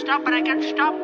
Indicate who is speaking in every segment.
Speaker 1: stop, but I stop.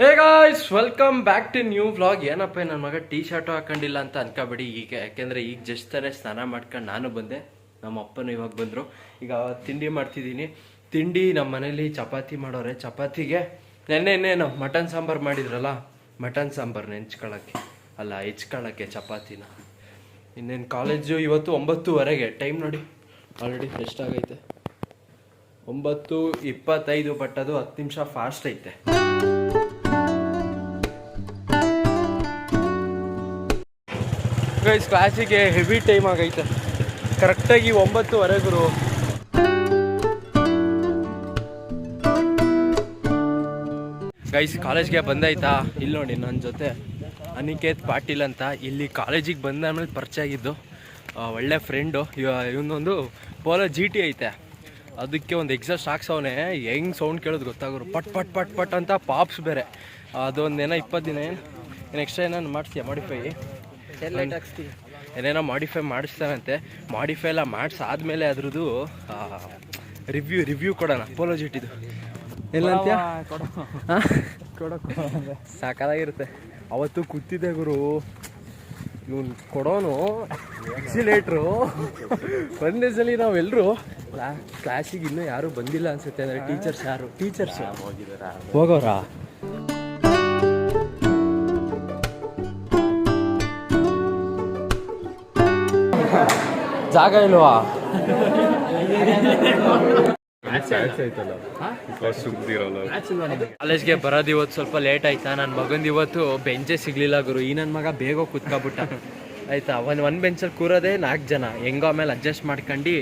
Speaker 2: Hey guys welcome back to new vlog ಏನಪ್ಪ ನನ್ನ ಮಗ T shirt ಹಾಕೊಂಡಿಲ್ಲ ಅಂತ ಅನ್ಕೋಬೇಡಿ. ಈಗ ಯಾಕೆಂದ್ರೆ ಈಗ ಜಸ್ಟ್ ತಾನೇ ಸ್ನಾನ ಮಾಡ್ಕೊಂಡು ನಾನು ಬಂದೆ. ನಮ್ಮ ಅಪ್ಪನೂ ಇವಾಗ ಬಂದರು. ಈಗ ತಿಂಡಿ ಮಾಡ್ತಿದ್ದೀನಿ. ತಿಂಡಿ ನಮ್ಮ ಮನೇಲಿ ಚಪಾತಿ ಮಾಡೋರೆ. ಚಪಾತಿಗೆ ನೆನ್ನೆ ಇನ್ನೇನು ಮಟನ್ ಸಾಂಬಾರು ಮಾಡಿದ್ರಲ್ಲ ಮಟನ್ ಸಾಂಬಾರ್ ನೆಂಚ್ಕೊಳ್ಳೋಕ್ಕೆ ಅಲ್ಲ ಹೆಚ್ಕೊಳ್ಳೋಕ್ಕೆ ಚಪಾತಿನ. ಇನ್ನೇನು ಕಾಲೇಜು ಇವತ್ತು ಒಂಬತ್ತುವರೆಗೆ. ಟೈಮ್ ನೋಡಿ. ಆಲ್ರೆಡಿ ಎಷ್ಟಾಗೈತೆ ಒಂಬತ್ತು ಇಪ್ಪತ್ತೈದು ಬಟ್ ಅದು ಹತ್ತು ನಿಮಿಷ ಫಾಸ್ಟ್ ಐತೆ. ಗೈಸ್ ಕ್ಲಾಸಿಗೆ ಹೆವಿ ಟೈಮ್ ಆಗೈತೆ. ಕರೆಕ್ಟಾಗಿ ಒಂಬತ್ತುವರೆಗೂ ಗೈಸ್ ಕಾಲೇಜ್ಗೆ ಬಂದಾಯ್ತಾ? ಇಲ್ಲಿ ನೋಡಿ ನನ್ನ ಜೊತೆ ಅನಿಕೇತ್ ಪಾಟೀಲ್ ಅಂತ ಇಲ್ಲಿ ಕಾಲೇಜಿಗೆ ಬಂದಾದ್ಮೇಲೆ ಪರಿಚಯ ಆಗಿದ್ದು ಒಳ್ಳೆ ಫ್ರೆಂಡು ಇವನೊಂದು ಪೋಲೋ ಜಿ ಟಿ ಐತೆ. ಅದಕ್ಕೆ ಒಂದು ಎಕ್ಸಾಸ್ಟ್ ಹಾಕ್ಸವನೆ. ಹೆಂಗ್ ಸೌಂಡ್ ಕೇಳೋದು ಗೊತ್ತಾಗೋರು. ಪಟ್ ಪಟ್ ಪಟ್ ಪಟ್ ಅಂತ ಪಾಪ್ಸ್ ಬೇರೆ. ಅದೊಂದು ಏನೋ ಇಪ್ಪತ್ತು ದಿನ ಏನು ಎಕ್ಸ್ಟ್ರಾ ಏನಾರು ಮಾಡಿಸ್ತೀಯ? ಮಾಡಿಫೈ ಏನೇನೋ ಮಾಡಿಫೈ ಮಾಡಿಸ್ತಾರಂತೆ. ಮಾಡಿಫೈ ಎಲ್ಲ ಮಾಡಿಸಾದ್ಮೇಲೆ ಅದ್ರದ್ದು ರಿವ್ಯೂ ರಿವ್ಯೂ ಕೊಡೋಣ. ಅಪೋಲೋಜಿಟ್ ಇದು. ಇಲ್ಲ ಅಂತ್ಯ ಸಾಕಾಗಿರುತ್ತೆ ಅವತ್ತು ಕೂತಿದ್ದೆ ಗುರು. ಇವನು ಕೊಡೋನು ಎಕ್ಸಿಲೇಟ್ರು ಒಂದೇ ಸಲ ನಾವೆಲ್ಲರೂ ಕ್ಲಾಸಿಗೆ ಇನ್ನೂ ಯಾರು ಬಂದಿಲ್ಲ ಅನ್ಸುತ್ತೆ ಅಂದರೆ ಟೀಚರ್ಸ್ ಯಾರು? ಟೀಚರ್ಸ್ ಹೋಗೋರಾ? ಜಾಗ ಇಲ್ವಾ? ಕಾಲೇಜ್ಗೆ ಬರೋದು ಇವತ್ತು ಸ್ವಲ್ಪ ಲೇಟ್ ಆಯ್ತಾ? ನನ್ನ ಮಗಂದು ಇವತ್ತು ಬೆಂಚೇ ಸಿಗ್ಲಿಲ್ಲ ಗುರು. ಈ ನನ್ನ ಮಗ ಬೇಗ ಕುತ್ಕೊಬಿಟ್ಟ. ಆಯ್ತಾ? ಒಂದು ಒಂದು ಬೆಂಚಲ್ಲಿ ಕೂರೋದೇ ನಾಲ್ಕು ಜನ. ಹೆಂಗೋ ಆಮೇಲೆ ಅಡ್ಜಸ್ಟ್ ಮಾಡ್ಕೊಂಡು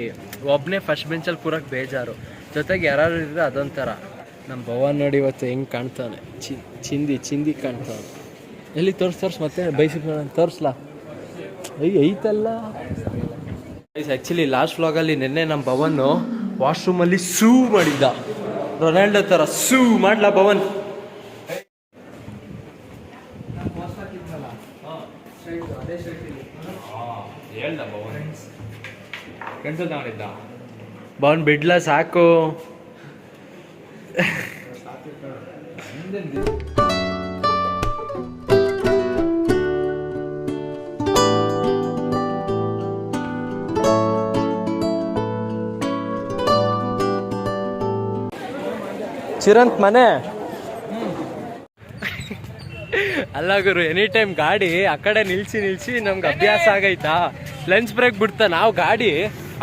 Speaker 2: ಒಬ್ಬನೇ ಫಸ್ಟ್ ಬೆಂಚಲ್ಲಿ ಕೂರೋಕೆ ಬೇಜಾರು. ಜೊತೆಗೆ ಯಾರು ಇದ್ರೆ ಅದೊಂಥರ. ನಮ್ಮ ಭವನ್ ನೋಡಿ ಇವತ್ತು ಹೆಂಗೆ ಕಾಣ್ತಾನೆ. ಚಿ ಚಿಂದಿ ಚಿಂದಿ ಕಾಣ್ತಾನೆ. ಎಲ್ಲಿ ತೋರ್ಸ್ ತೋರ್ಸ್ ಮತ್ತೆ ಬೈಸಿಕ್ ತೋರಿಸ್ಲಾ? ಐ ಐತಲ್ಲ. ಆ್ಯಕ್ಚುಲಿ ಲಾಸ್ಟ್ ವ್ಲಾಗಲ್ಲಿ ನಿನ್ನೆ ನಮ್ಮ ಭವನ್ ವಾಶ್ರೂಮಲ್ಲಿ ಸೂ ಮಾಡಿದ್ದ. ರೊನಾಲ್ಡೋ ಥರ ಸೂ ಮಾಡ್ಲಾ ಭವನ್. ಭವನ್ ಬಿಡ್ಲ ಸಾಕು. ಚಿರಂತ್ ಮನೆ. ಅಲ್ಲ ಗುರು ಎನಿ ಟೈಮ್ ಗಾಡಿ ಆ ಕಡೆ ನಿಲ್ಸಿ ನಿಲ್ಸಿ ನಮ್ಗೆ ಅಭ್ಯಾಸ ಆಗೈತಾ? ಲಂಚ್ ಬ್ರೇಕ್ ಬಿಡ್ತಾ ನಾವು ಗಾಡಿ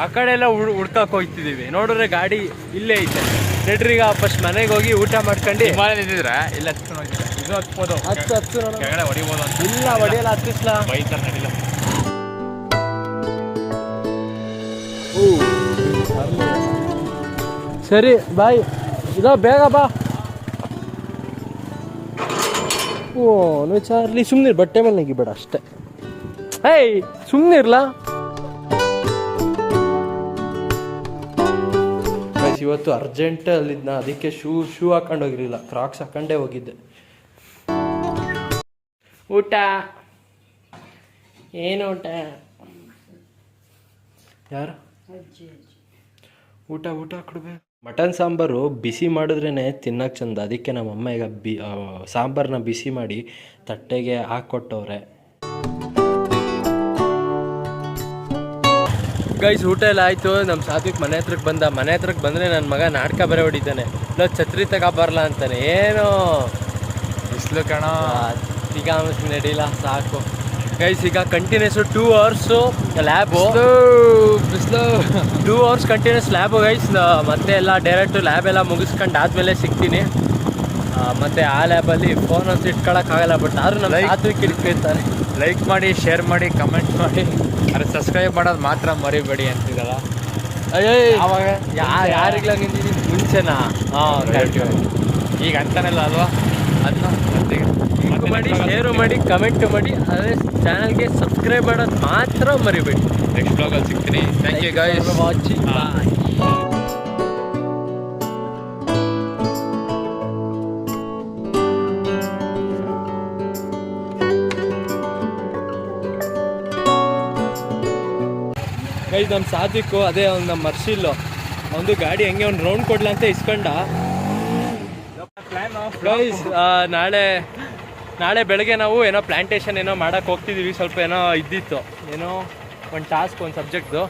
Speaker 2: ಆ ಕಡೆ ಎಲ್ಲ ಹುಡ್ ಹುಡ್ಕಕ್ ಹೋಗ್ತಿದೀವಿ. ನೋಡಿದ್ರೆ ಗಾಡಿ ಇಲ್ಲೇ ಐತೆ. ನೆಡ್ರಿಗ ಫಸ್ಟ್ ಮನೆಗೆ ಹೋಗಿ ಊಟ ಮಾಡ್ಕೊಂಡು
Speaker 3: ನಿಂತಿದ್ರೆ ಇಲ್ಲ ಇದು ಹತ್ಬೋದು
Speaker 2: ಹತ್ತು ಹತ್ತು
Speaker 3: ಹೊಡಿಬೋದು ಅಂತ.
Speaker 2: ಇಲ್ಲ ಹೊಡಿಯಲ್ಲ ಹತ್ತಿಸ್ಲ
Speaker 3: ಬೈತಾರ ನಡಿಲ್ಲ.
Speaker 2: ಸರಿ ಬಾಯ್ ಇದೋ ಬೇಗ ಬಾ. ಓ ನೋ ಚಾರ್ಲಿ ಸುಮ್ಮನೆ ಬಟ್ಟೆ ಮೇಲೆ ನೆಗಿಬೇಡ ಅಷ್ಟೇ. ಏಯ್ ಸುಮ್ಮನೆ ಇರ್ಲಾ ಇವತ್ತು ಅರ್ಜೆಂಟ್ ಅಲ್ಲಿದ್ನ ಅದಕ್ಕೆ ಶೂ ಶೂ ಹಾಕೊಂಡು ಹೋಗಿರಲಿಲ್ಲ. ಕ್ರಾಕ್ಸ್ ಹಾಕೊಂಡೇ ಹೋಗಿದ್ದೆ. ಊಟ? ಏನು ಊಟ? ಯಾರು? ಊಟ ಊಟ ಕೊಡ್ಬೇಕು. ಮಟನ್ ಸಾಂಬಾರು ಬಿಸಿ ಮಾಡಿದ್ರೇ ತಿನ್ನಕ್ಕೆ ಚಂದ. ಅದಕ್ಕೆ ನಮ್ಮಮ್ಮ ಈಗ ಬಿ ಸಾಂಬಾರನ್ನ ಬಿಸಿ ಮಾಡಿ ತಟ್ಟೆಗೆ ಹಾಕ್ಕೊಟ್ಟವ್ರೆ. ಗೈಸ್ ಊಟ ಎಲ್ಲ ಆಯಿತು. ನಮ್ಮ ಸಾತ್ವಿಕ್ ಮನೆ ಹತ್ರಕ್ಕೆ ಬಂದ. ಮನೆ ಹತ್ರಕ್ಕೆ ಬಂದರೆ ನನ್ನ ಮಗ ನಾಟಕ ಬರೆ ಹೊಡಿತಾನೆ. ಇಲ್ಲ ಛತ್ರಿ ಬರಲ ಅಂತಾನೆ. ಏನು?
Speaker 3: ಬಿಸಿಲು ಕಣ.
Speaker 2: ಈಗ ನಡೀಲ್ಲ ಸಾಕು. ಗೈಸ್ ಈಗ ಕಂಟಿನ್ಯೂಸ್ ಟೂ ಅವರ್ಸು ಲ್ಯಾಬು
Speaker 3: ಬಿಸಿಲು
Speaker 2: two hours continuous lab guys ಮತ್ತೆ ಎಲ್ಲ ಡೈರೆಕ್ಟ್ ಲ್ಯಾಬ್ ಎಲ್ಲ ಮುಗಿಸ್ಕೊಂಡು ಆದ್ಮೇಲೆ ಸಿಗ್ತೀನಿ. ಮತ್ತೆ ಆ ಲ್ಯಾಬಲ್ಲಿ ಫೋನ್ ಅಂತ ಇಟ್ಕೊಳಕ್ಕಾಗಲ್ಲ ಬಟ್ ಆದ್ರೂ ನಮ್ಮ
Speaker 3: ರಾತ್ರಿ
Speaker 2: ಸಾತ್ವಿಕ್ ಇಟ್ಕೊಳ್ತಾರೆ
Speaker 3: ಲೈಕ್ ಮಾಡಿ ಶೇರ್ ಮಾಡಿ ಕಮೆಂಟ್ ಮಾಡಿ. ಅದ್ರ ಸಬ್ಸ್ಕ್ರೈಬ್ ಮಾಡೋದು ಮಾತ್ರ ಮರಿಬೇಡಿ ಅಂತಿದಲ್ಲ.
Speaker 2: ಅಯ್ಯೋ
Speaker 3: ಆವಾಗ
Speaker 2: ಯಾ ಯಾರಿಗ್ಲ ಮುಂಚೆನಾ? ಹಾಂ
Speaker 3: ಈಗ ಅಂತಾನೆಲ್ಲ ಅಲ್ವಾ? ಅದನ್ನ
Speaker 2: ಮಾಡಿ ಶೇರು ಮಾಡಿ ಕಮೆಂಟ್ ಮಾಡಿ ಅದೇ ಚಾನಲ್ಗೆ ಸಬ್ಸ್ಕ್ರೈಬ್ ಮಾಡೋದು ಮಾತ್ರ ಮರಿಬೇಡಿ.
Speaker 3: ನೆಕ್ಸ್ಟ್ ಬ್ಲಾಗಲ್ಲಿ ಸಿಗ್ತೀನಿ. Thank you guys
Speaker 2: watching bye guys ನಮ್ಮ ಸಾದಿಕ್ಕು ಅದೇ ಅವ್ನು ನಮ್ಮ ಮರ್ಷಿಲ್ಲು ಒಂದು ಗಾಡಿ ಹಂಗೆ ಒಂದು ರೌಂಡ್ ಕೊಡ್ಲ ಅಂತ ಇಸ್ಕೊಂಡ. ಗೈಸ್ ನಾಳೆ ನಾಳೆ ಬೆಳಗ್ಗೆ ನಾವು ಏನೋ ಪ್ಲ್ಯಾಂಟೇಷನ್ ಏನೋ ಮಾಡೋಕ್ಕೆ ಹೋಗ್ತಿದ್ದೀವಿ ಸ್ವಲ್ಪ ಏನೋ ಇದ್ದಿತ್ತು. ಏನೋ ಒಂದು ಟಾಸ್ಕ್ ಒಂದು ಸಬ್ಜೆಕ್ಟ್ದು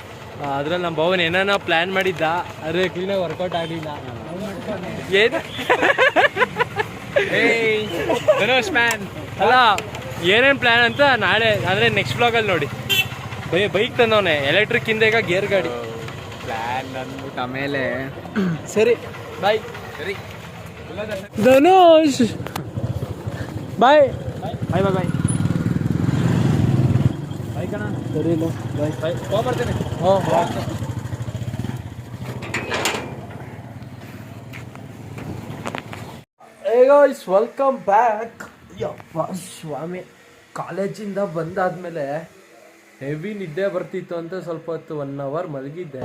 Speaker 2: ಅದ್ರಲ್ಲಿ ನಮ್ಮ ಭವನ್ ಏನೇನೋ ಪ್ಲ್ಯಾನ್ ಮಾಡಿದ್ದ. ಆದರೆ ಕ್ಲೀನಾಗಿ ವರ್ಕೌಟ್ ಆಗಲಿಲ್ಲ. ಏನು?
Speaker 3: ಧನುಷ್ ಮ್ಯಾನ್
Speaker 2: ಅಲ್ಲ ಏನೇನು ಪ್ಲ್ಯಾನ್ ಅಂತ ನಾಳೆ ಅಂದರೆ ನೆಕ್ಸ್ಟ್ ಬ್ಲಾಗಲ್ಲಿ ನೋಡಿ. ಬೈ ಬೈಕ್ ತಂದವನೇ ಎಲೆಕ್ಟ್ರಿಕ್ ಹಿಂದೆ ಈಗ ಗೇರ್ ಗಾಡಿ.
Speaker 3: ಪ್ಲ್ಯಾನ್ ಅಂದ್ಬಿಟ್ಟು ಆಮೇಲೆ.
Speaker 2: ಸರಿ ಬಾಯ್
Speaker 3: ಸರಿ.
Speaker 2: ಧನುಷ್ ಬಾಯ್ ಬಾಯ್ ಬಾಯ್ ಬಾಯ್
Speaker 3: ಬಾಯ್ ಕಣ
Speaker 2: ಸರಿ ಬಾಯ್
Speaker 3: ಬಾಯ್ ಹೋಗ್ಬರ್ತೇನೆ
Speaker 2: ಹ್ಞೂ ಗೈಸ್ ವೆಲ್ಕಮ್ ಬ್ಯಾಕ್ ಯಪ್ಪ ಸ್ವಾಮಿ. ಕಾಲೇಜಿಂದ ಬಂದಾದ್ಮೇಲೆ ಹೆವಿ ನಿದ್ದೆ ಬರ್ತಿತ್ತು ಅಂತ ಸ್ವಲ್ಪ ಹೊತ್ತು ಒನ್ ಅವರ್ ಮಲಗಿದ್ದೆ.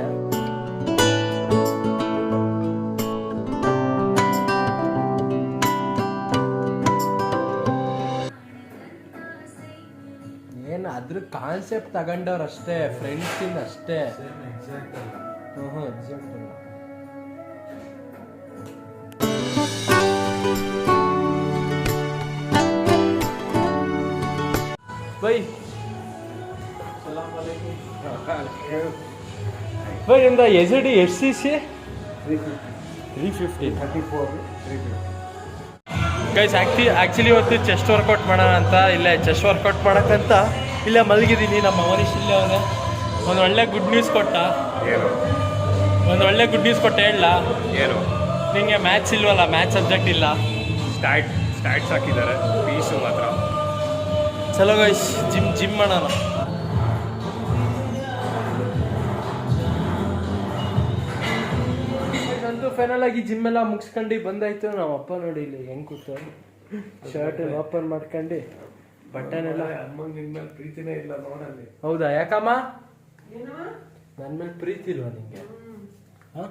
Speaker 2: ಅದ್ರ ಕಾನ್ಸೆಪ್ಟ್ ತಗೊಂಡವ್ರು ಅಷ್ಟೇ ಫ್ರೆಂಡ್ಸ್ ಇಂದ ಅಷ್ಟೇ ಹ್ಞೂ ಎಕ್ಸಾಕ್ಟ್ ಅಲ್ಲ. ಬೈ. ಬೈ ಇಂದ S D S C C three fifty thirty four guys actually ಇವತ್ತು ಚೆಸ್ಟ್ ವರ್ಕೌಟ್ ಮಾಡೋಣ ಅಂತ ಇಲ್ಲೇ ಚೆಸ್ಟ್ ವರ್ಕೌಟ್ ಮಾಡೋಕ್ಕಂತ ಇಲ್ಲೇ ಮಲಗಿದ್ದೀನಿ ನಮ್ಮ ಅವನೀಶ್ ಇಲ್ಲೇ ಅವನೇ ಒಂದು ಒಳ್ಳೆ ಗುಡ್ ನ್ಯೂಸ್ ಕೊಟ್ಟ.
Speaker 3: ಏನು?
Speaker 2: ಒಂದು ಒಳ್ಳೆ ಗುಡ್ ನ್ಯೂಸ್ ಕೊಟ್ಟ ಹೇಳ.
Speaker 3: ಏನು?
Speaker 2: ನಿಮಗೆ ಮ್ಯಾಥ್ಸ್ ಇಲ್ವಲ್ಲ ಮ್ಯಾಥ್ಸ್ ಸಬ್ಜೆಕ್ಟ್ ಇಲ್ಲ.
Speaker 3: ಸ್ಟ್ಯಾಟ್ ಸ್ಟ್ಯಾಟ್ಸ್ ಹಾಕಿದ್ದಾರೆ ಪೀಸು ಮಾತ್ರ.
Speaker 2: ಚಲೋ ಗೈಸ್ ಜಿಮ್ ಜಿಮ್ ಮಾಡೋಣ ನಂದು ಫೈನಲ್ ಆಗಿ ಜಿಮ್ ಎಲ್ಲ ಮುಗಿಸ್ಕೊಂಡು ಬಂದಾಯ್ತು ನಮ್ಮ ಅಪ್ಪ ನೋಡಿ ಇಲ್ಲಿ ಹೆಂಗ್ ಕೂತು. ಶರ್ಟ್ ಓಪನ್ ಮಾಡ್ಕೊಂಡು. ಬಟನ್ ಮೇಲೆ
Speaker 4: ಪ್ರೀತಿನೇ ಇಲ್ಲ ನೋಡಲ್ಲಿ.
Speaker 2: ಹೌದಾ? ಯಾಕಮ್ಮ? ನನ್ನ ಮೇಲೆ ಪ್ರೀತಿ ಇಲ್ವಾ ನಿಂಗೆ? ಹ?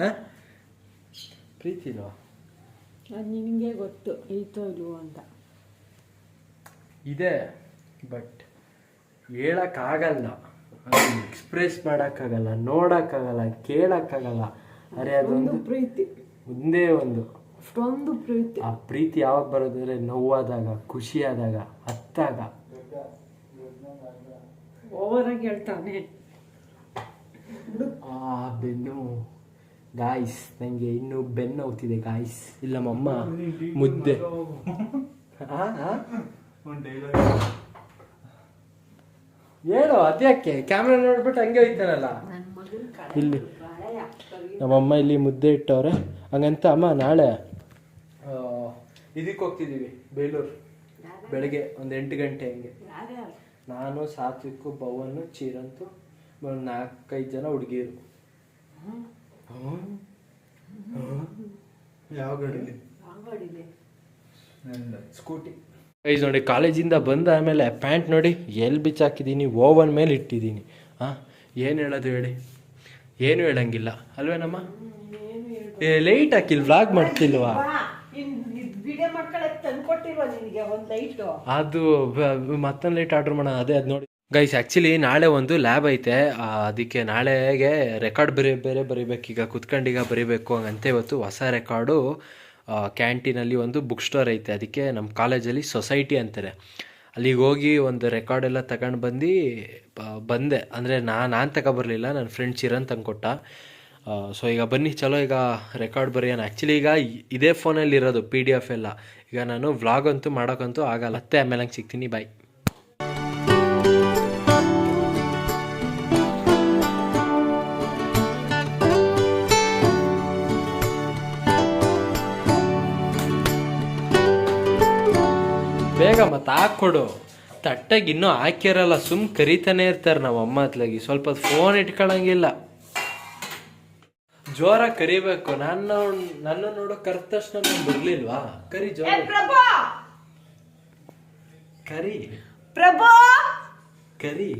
Speaker 2: ಹ? ಪ್ರೀತಿ ಇಲ್ವಾ?
Speaker 5: ಅದು ನಿನಗೆ ಗೊತ್ತು ಐತೋ ಇಲ್ವೋ ಅಂತ.
Speaker 2: ಇದೆ ಬಟ್ ಹೇಳಕ್ಕಾಗಲ್ಲ. ಎಕ್ಸ್ಪ್ರೆಸ್ ಮಾಡೋಕ್ಕಾಗಲ್ಲ ನೋಡೋಕ್ಕಾಗಲ್ಲ ಕೇಳೋಕ್ಕಾಗಲ್ಲ. ಅರೆ ಅದೊಂದು
Speaker 5: ಒಂದು ಪ್ರೀತಿ.
Speaker 2: ಒಂದೇ ಒಂದು.
Speaker 5: ಅಷ್ಟೊಂದು ಪ್ರೀತಿ.
Speaker 2: ಆ ಪ್ರೀತಿ ಯಾವಾಗ ಬರೋದಂದ್ರೆ ನೋವಾದಾಗ ಖುಷಿಯಾದಾಗ ಓವರ್
Speaker 5: ಓವರಾಗಿ ಹೇಳ್ತಾನೆ.
Speaker 2: ಆ ಬೆನ್ನು ಗಾಯ್ಸ್ ನನಗೆ ಇನ್ನು ಬೆನ್ನು ಹೋಗ್ತಿದೆ ಗಾಯ್ಸ್ ಇಲ್ಲ ಮಮ್ಮ ಮುದ್ದೆ? ಹೇಳು ಅದ್ಯಾಕೆ? ಕ್ಯಾಮ್ರಾ ನೋಡ್ಬಿಟ್ಟು ಹಂಗೆ ಹೋಯ್ತಾನಲ್ಲ ಇಲ್ಲಿ ನಮ್ಮಮ್ಮ ಇಲ್ಲಿ ಮುದ್ದೆ ಇಟ್ಟವ್ರೆ. ಹಂಗಂತ ಅಮ್ಮ ನಾಳೆ ಇದಕ್ಕೆ ಹೋಗ್ತಿದ್ದೀವಿ ಬೇಲೂರು. ಬೆಳಗ್ಗೆ ಒಂದು ಎಂಟು ಗಂಟೆ ಹಂಗೆ. ನಾನು ಸಾತ್ವಿಕ್ಕು ಭವನ್ ಚೀರಂತು ಒಂದು ನಾಲ್ಕೈದು ಜನ ಹುಡುಗಿರು.
Speaker 4: ಯಾವ ಗಾಡಿಲಿ?
Speaker 2: ಸ್ಕೂಟಿ. ಗೈಸ್ ನೋಡಿ ಕಾಲೇಜಿಂದ ಬಂದ ಆಮೇಲೆ ಪ್ಯಾಂಟ್ ನೋಡಿ ಎಲ್ಲಿ ಬಿಚ್ಚಾಕಿದ್ದೀನಿ ಓವನ್ ಮೇಲೆ ಇಟ್ಟಿದ್ದೀನಿ ಹಾಂ ಏನು ಹೇಳೋದು ಹೇಳಿ? ಏನು ಹೇಳಂಗಿಲ್ಲ. ಅಲ್ವೇನಮ್ಮ? ಏ ಲೈಟ್ ಹಾಕಿಲ್ ವ್ಲಾಗ್ ಮಾಡ್ತಿಲ್ವಾ?
Speaker 5: ನಿನಗೆ ಒಂದು ಲೈಟು
Speaker 2: ಅದು ಮತ್ತೊಂದು ಲೈಟ್ ಆರ್ಡರ್ ಮಾಡೋಣ, ಅದೇ ಅದು ನೋಡಿ. ಗೈಸ್ ಆ್ಯಕ್ಚುಲಿ ನಾಳೆ ಒಂದು ಲ್ಯಾಬ್ ಐತೆ. ಅದಕ್ಕೆ ನಾಳೆಗೆ ರೆಕಾರ್ಡ್ ಬೇರೆ ಬೇರೆ ಈಗ ಕುತ್ಕಂಡೀಗ ಬರಿಬೇಕು. ಹಂಗಂತೆ ಇವತ್ತು ಹೊಸ ರೆಕಾರ್ಡು ಕ್ಯಾಂಟೀನಲ್ಲಿ ಒಂದು ಬುಕ್ ಸ್ಟೋರ್ ಐತೆ. ಅದಕ್ಕೆ ನಮ್ಮ ಕಾಲೇಜಲ್ಲಿ ಸೊಸೈಟಿ ಅಂತಾರೆ. ಅಲ್ಲಿಗೆ ಹೋಗಿ ಒಂದು ರೆಕಾರ್ಡ್ ಎಲ್ಲ ತಗೊಂಡು ಬಂದು ಬಂದೆ. ಅಂದರೆ ನಾನು ನಾನು ತಗೊಬರಲಿಲ್ಲ ನನ್ನ ಫ್ರೆಂಡ್ ತಂದು ತಂದ್ಕೊಟ್ಟ. ಸೊ ಈಗ ಬನ್ನಿ, ಚಲೋ, ಈಗ ರೆಕಾರ್ಡ್ ಬರೆಯೋಣ. ಆ್ಯಕ್ಚುಲಿ ಈಗ ಇದೇ ಫೋನಲ್ಲಿ ಇರೋದು ಪಿ ಡಿ ಎಫ್ ಎಲ್ಲ. ಈಗ ನಾನು ವ್ಲಾಗ್ ಅಂತೂ ಮಾಡೋಕ್ಕಂತೂ ಆಗಲ್ಲ. ಮತ್ತೆ ಆಮೇಲೆ ಹಂಗೆ ಸಿಗ್ತೀನಿ ಬಾಯ್ ಬೇಗ ಮತ್ತೆ ಹಾಕ್ಕೊಡು ತಟ್ಟೆಗೆ ಇನ್ನೂ ಹಾಕಿರಲ್ಲ ಸುಮ್ ಕರಿತಾನೆ ಇರ್ತಾರೆ ನಮ್ಮ ಅಮ್ಮ ಹತ್ಲಾಗಿ ಸ್ವಲ್ಪ ಫೋನ್ ಇಟ್ಕೊಳಂಗಿಲ್ಲ. ಜೋರ ಕರಿಬೇಕು. ನನ್ನ ನನ್ನ ನೋಡೋ ಕರ್ ತಕ್ಷಣ ನಾನು ಬರ್ಲಿಲ್ವಾ? ಕರಿ ಜೋರ.
Speaker 5: ಪ್ರಭು!
Speaker 2: ಕರಿ.
Speaker 5: ಪ್ರಭು!
Speaker 2: ಕರಿ.